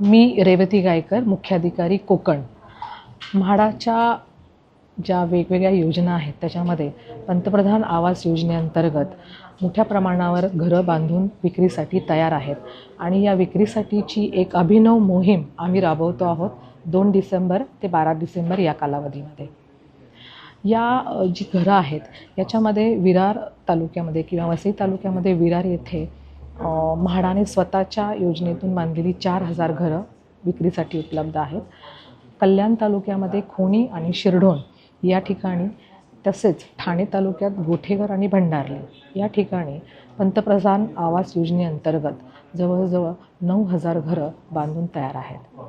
मी रेवती गायकर मुख्याधिकारी कोकण. म्हाडाच्या ज्या वेगवेगळ्या योजना आहेत त्याच्यामध्ये पंतप्रधान आवास योजनेअंतर्गत मोठ्या प्रमाणावर घरं बांधून विक्रीसाठी तयार आहेत. आणि या विक्रीसाठीची एक अभिनव मोहीम आम्ही राबवतो आहोत दोन डिसेंबर ते बारा डिसेंबर या कालावधीमध्ये. या जी घरं आहेत याच्यामध्ये विरार तालुक्यामध्ये किंवा वसई तालुक्यामध्ये विरार येथे म्हाडाने स्वतःच्या योजनेतून बांधलेली चार हजार घरं विक्रीसाठी उपलब्ध आहेत. कल्याण तालुक्यामध्ये खोणी आणि शिरढोण या ठिकाणी तसेच ठाणे तालुक्यात गोठेघर आणि भंडारले या ठिकाणी पंतप्रधान आवास योजनेअंतर्गत जवळजवळ नऊ हजार घरं बांधून तयार आहेत.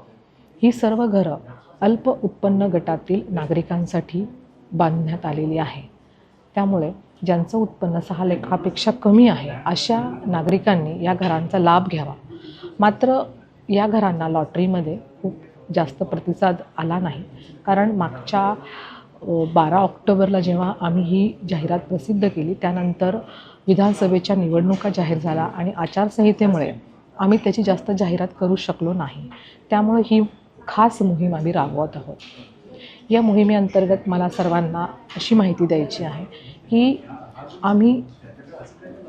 ही सर्व घरं अल्प उत्पन्न गटातील नागरिकांसाठी बांधण्यात आलेली आहे. त्यामुळे ज्यांचं उत्पन्न सहा लेखापेक्षा कमी आहे अशा नागरिकांनी या घरांचा लाभ घ्यावा. मात्र या घरांना लॉटरीमध्ये खूप जास्त प्रतिसाद आला नाही. कारण मागच्या बारा ऑक्टोबरला जेव्हा आम्ही ही जाहिरात प्रसिद्ध केली त्यानंतर विधानसभेच्या निवडणुका जाहीर झाला आणि आचारसंहितेमुळे आम्ही त्याची जास्त जाहिरात करू शकलो नाही. त्यामुळे ही खास मोहीम आम्ही राबवत आहोत. या मोहिमेअंतर्गत मला सर्वांना अशी माहिती द्यायची आहे की आम्ही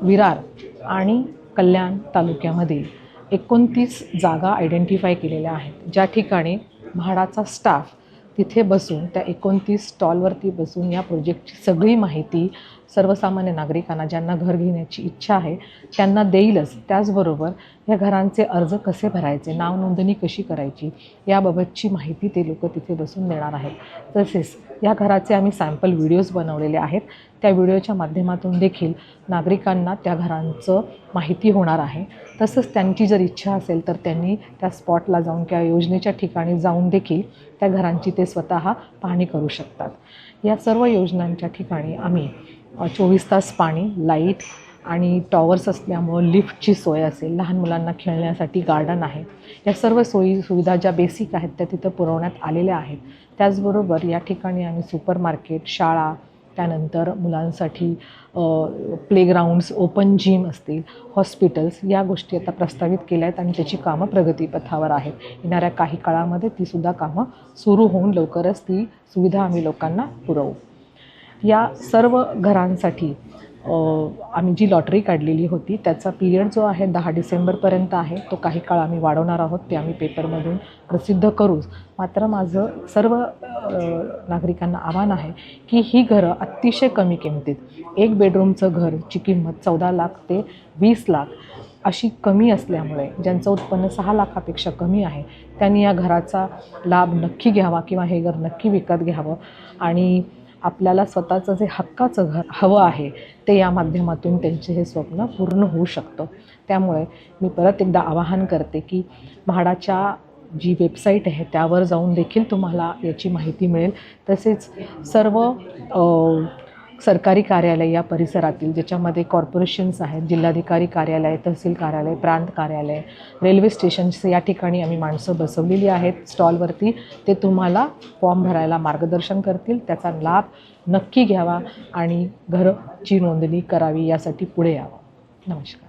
विरार आणि कल्याण तालुक्यामधील एकोणतीस जागा आयडेंटिफाय केलेल्या आहेत. ज्या ठिकाणी म्हाडाचा स्टाफ तिथे बसून त्या एकोणतीस स्टॉलवरती बसून या प्रोजेक्टची सगळी माहिती सर्वसामान्य नागरिकांना ज्यांना घर घेण्याची इच्छा आहे त्यांना देईलच. त्याचबरोबर या घरांचे अर्ज कसे भरायचे नाव नोंदणी कशी करायची याबाबतची माहिती ते लोक तिथे बसून देणार आहेत. तसेच या घराचे आम्ही सॅम्पल व्हिडिओज बनवलेले आहेत. त्या व्हिडिओच्या माध्यमातून देखील नागरिकांना त्या घरांचं माहिती होणार आहे. तसंच त्यांची जर इच्छा असेल तर त्यांनी त्या स्पॉटला जाऊन किंवा योजनेच्या ठिकाणी जाऊन देखील त्या घरांची ते स्वतः पाहणी करू शकतात. या सर्व योजनांच्या ठिकाणी आम्ही चोवीस तास पाणी लाइट आणि टॉवर्स असल्यामुळं लिफ्टची सोय असेल लहान मुलांना खेळण्यासाठी गार्डन आहे. या सर्व सोयी सुविधा ज्या बेसिक आहेत त्या तिथं पुरवण्यात आलेल्या आहेत. त्याचबरोबर या ठिकाणी आम्ही सुपर मार्केट शाळा त्यानंतर मुलांसाठी प्लेग्राऊंड्स ओपन जिम असतील हॉस्पिटल्स या गोष्टी आता प्रस्तावित केल्या आहेत आणि त्याची कामं प्रगतीपथावर आहेत. येणाऱ्या काही काळामध्ये तीसुद्धा कामं सुरू होऊन लवकरच ती सुविधा आम्ही लोकांना पुरवू. या सर्व घरांसाठी आम्ही जी लॉटरी काढलेली होती त्याचा पिरियड जो आहे दहा डिसेंबरपर्यंत आहे तो काही काळ आम्ही वाढवणार आहोत ते आम्ही पेपरमधून प्रसिद्ध करूच. मात्र माझं सर्व नागरिकांना आव्हान आहे की ही घरं अतिशय कमी किमतीत एक बेडरूमचं घरची किंमत चौदा लाख ते वीस लाख अशी कमी असल्यामुळे ज्यांचं उत्पन्न सहा लाखापेक्षा कमी आहे त्यांनी या घराचा लाभ नक्की घ्यावा किंवा हे घर नक्की विकत घ्यावं. आणि आपल्याला स्वतःचं जे हक्काचं घर हवं आहे ते या माध्यमातून त्यांचे हे स्वप्न पूर्ण होऊ शकतं. त्यामुळे मी परत एकदा आवाहन करते की म्हाडाच्या जी वेबसाईट आहे त्यावर जाऊन देखील तुम्हाला याची माहिती मिळेल. तसेच सर्व सरकारी कार्यालय या परिसरातील ज्याच्यामध्ये कॉर्पोरेशन्स आहेत जिल्हाधिकारी कार्यालय तहसील कार्यालय प्रांत कार्यालय रेल्वे स्टेशन्स या ठिकाणी आम्ही माणसं बसवलेली आहेत. स्टॉलवरती ते तुम्हाला फॉर्म भरायला मार्गदर्शन करतील. त्याचा लाभ नक्की घ्यावा आणि घरची नोंदणी करावी यासाठी पुढे यावं. नमस्कार.